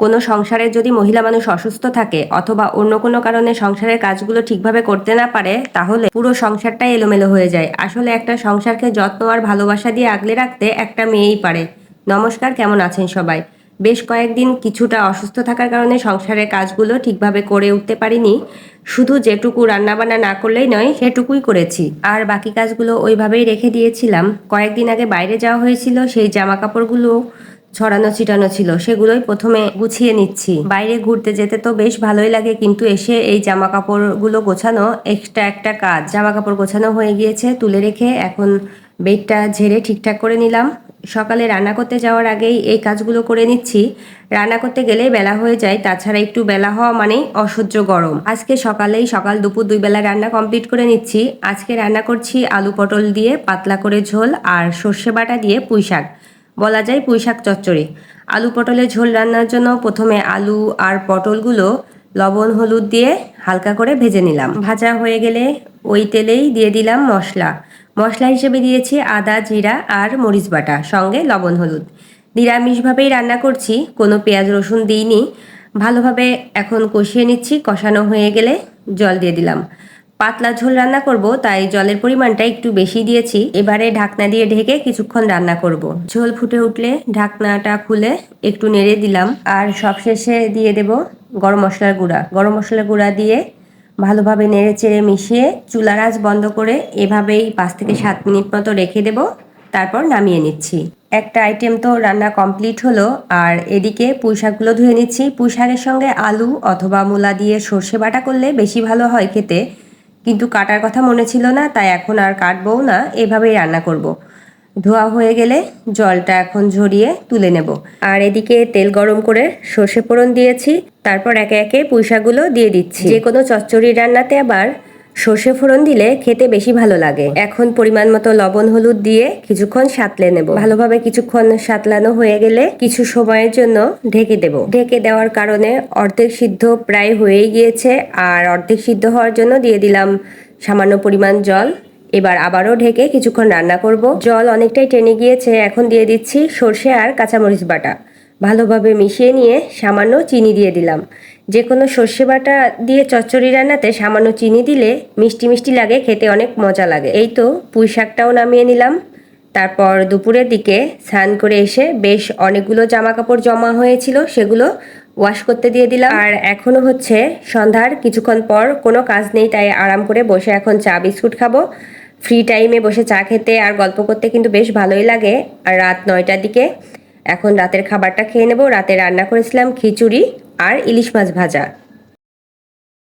কোনো সংসারে যদি মহিলা মানুষ অসুস্থ থাকে অথবা অন্য কোনো কারণে সংসারের কাজগুলো ঠিকভাবে করতে না পারে, তাহলে পুরো সংসারটাই এলোমেলো হয়ে যায়। আসলে একটা সংসারকে যত্ন আর ভালোবাসা দিয়ে আগলে রাখতে একটা মেয়েই পারে। নমস্কার, কেমন আছেন সবাই? বেশ কয়েকদিন কিছুটা অসুস্থ থাকার কারণে সংসারের কাজগুলো ঠিকভাবে করে উঠতে পারিনি। শুধু যেটুকু রান্নাবান্না না করলেই নয়, সেটুকুই করেছি। আর বাকি কাজগুলো ওইভাবেই রেখে দিয়েছিলাম। কয়েকদিন আগে বাইরে যাওয়া হয়েছিল সেই জামা কাপড়গুলো ছড়ানো ছিটানো ছিল, সেগুলোই প্রথমে গুছিয়ে নিচ্ছি। বাইরে ঘুরতে যেতে তো বেশ ভালোই লাগে, কিন্তু এসে এই জামা কাপড়গুলো গোছানো এক্সট্রা একটা কাজ। জামা কাপড় গোছানো হয়ে গিয়েছে, তুলে রেখে এখন বেডটা ঝেড়ে ঠিকঠাক করে নিলাম। সকালে রান্না করতে যাওয়ার আগেই এই কাজগুলো করে নিচ্ছি। রান্না করতে গেলেই বেলা হয়ে যায়, তাছাড়া একটু বেলা হওয়া মানেই অসহ্য গরম। আজকে সকালেই সকাল দুপুর দুই বেলা রান্না কমপ্লিট করে নিচ্ছি। আজকে রান্না করছি আলু পটল দিয়ে পাতলা করে ঝোল আর সর্ষে বাটা দিয়ে পুঁই শাক বলা যায় পুঁই শাক চচ্চড়ি। আলু পটলের ঝোল রান্নার জন্য প্রথমে আলু আর পটলগুলো লবণ, হলুদ দিয়ে হালকা করে ভেজে নিলাম। ভাজা হয়ে গেলে ওই তেলেই দিয়ে দিলাম মশলা। মশলা হিসেবে দিয়েছি আদা, জিরা আর মরিচ বাটা, সঙ্গে লবণ, হলুদ। নিরামিষভাবেই রান্না করছি, কোনো পেঁয়াজ রসুন দিইনি। ভালোভাবে এখন কষিয়ে নিচ্ছি, কষানো হয়ে গেলে জল দিয়ে দিলাম। পাতলা ঝোল রান্না করব, তাই জলের পরিমাণটা একটু বেশি দিয়েছি। এবারে ঢাকনা দিয়ে ঢেকে কিছুক্ষণ রান্না করব। ঝোল ফুটে উঠলে ঢাকনাটা খুলে একটু নেড়ে দিলাম। আর সবশেষে দিয়ে দেব গরম মশলার গুঁড়া। গরম মশলার গুঁড়া দিয়ে ভালোভাবে নেড়ে চেড়ে মিশিয়ে চুলার বন্ধ করে এভাবেই পাঁচ থেকে সাত মিনিট মতো রেখে দেব। তারপর নামিয়ে নিচ্ছি। একটা আইটেম তো রান্না কমপ্লিট হলো। আর এদিকে পুঁই শাকগুলো ধুয়ে নিচ্ছি। পুঁই শাকের সঙ্গে আলু অথবা মূলা দিয়ে সর্ষে বাটা করলে বেশি ভালো হয় খেতে। কিন্তু কাটার কথা মনে ছিল না, তাই এখন আর কাটবও না, এভাবেই রান্না করব। ধোয়া হয়ে গেলে জলটা এখন ঝরিয়ে তুলে নেব আর এদিকে তেল গরম করে সর্ষে ফোড়ন দিয়েছি, তারপর একে একে পুঁইশাকগুলো দিয়ে দিচ্ছি যে কোনো চচ্চড়ি রান্নাতে আবার সর্ষে ফোড়ন দিলে খেতে বেশি ভালো লাগে। এখন পরিমাণ মতো লবণ, হলুদ দিয়ে কিছুক্ষণ সাতলে নেব। ভালোভাবে কিছুক্ষণ সাতলানো হয়ে গেলে কিছু সময়ের জন্য ঢেকে দেব। ঢেকে দেওয়ার কারণে অর্ধেক সিদ্ধ প্রায় হয়েই গিয়েছে আর অর্ধেক সিদ্ধ হওয়ার জন্য দিয়ে দিলাম সামান্য পরিমাণ জল। এবার আবারও ঢেকে কিছুক্ষণ রান্না করব। জল অনেকটাই টেনে গিয়েছে, এখন দিয়ে দিচ্ছি সর্ষে আর কাঁচামরিচ বাটা। ভালোভাবে মিশিয়ে নিয়ে সামান্য চিনি দিয়ে দিলাম। যে কোনো সর্ষে বাটা দিয়ে চচ্চড়ি রান্নাতে সামান্য চিনি দিলে মিষ্টি মিষ্টি লাগে, খেতে অনেক মজা লাগে। এই তো পুঁই শাকটাও নামিয়ে নিলাম। তারপর দুপুরের দিকে স্নান করে এসে বেশ অনেকগুলো জামা কাপড় জমা হয়েছিল, সেগুলো ওয়াশ করতে দিয়ে দিলাম। আর এখনও হচ্ছে সন্ধ্যার কিছুক্ষণ পর কোনো কাজ নেই, তাই আরাম করে বসে এখন চা, বিস্কুট খাব। ফ্রি টাইমে বসে চা খেতে আর গল্প করতে কিন্তু বেশ ভালোই লাগে। আর রাত নয়টার দিকে এখন রাতের খাবারটা খেয়ে নেব। রাতে রান্না করেছিলাম খিচুড়ি আর ইলিশ মাছ ভাজা।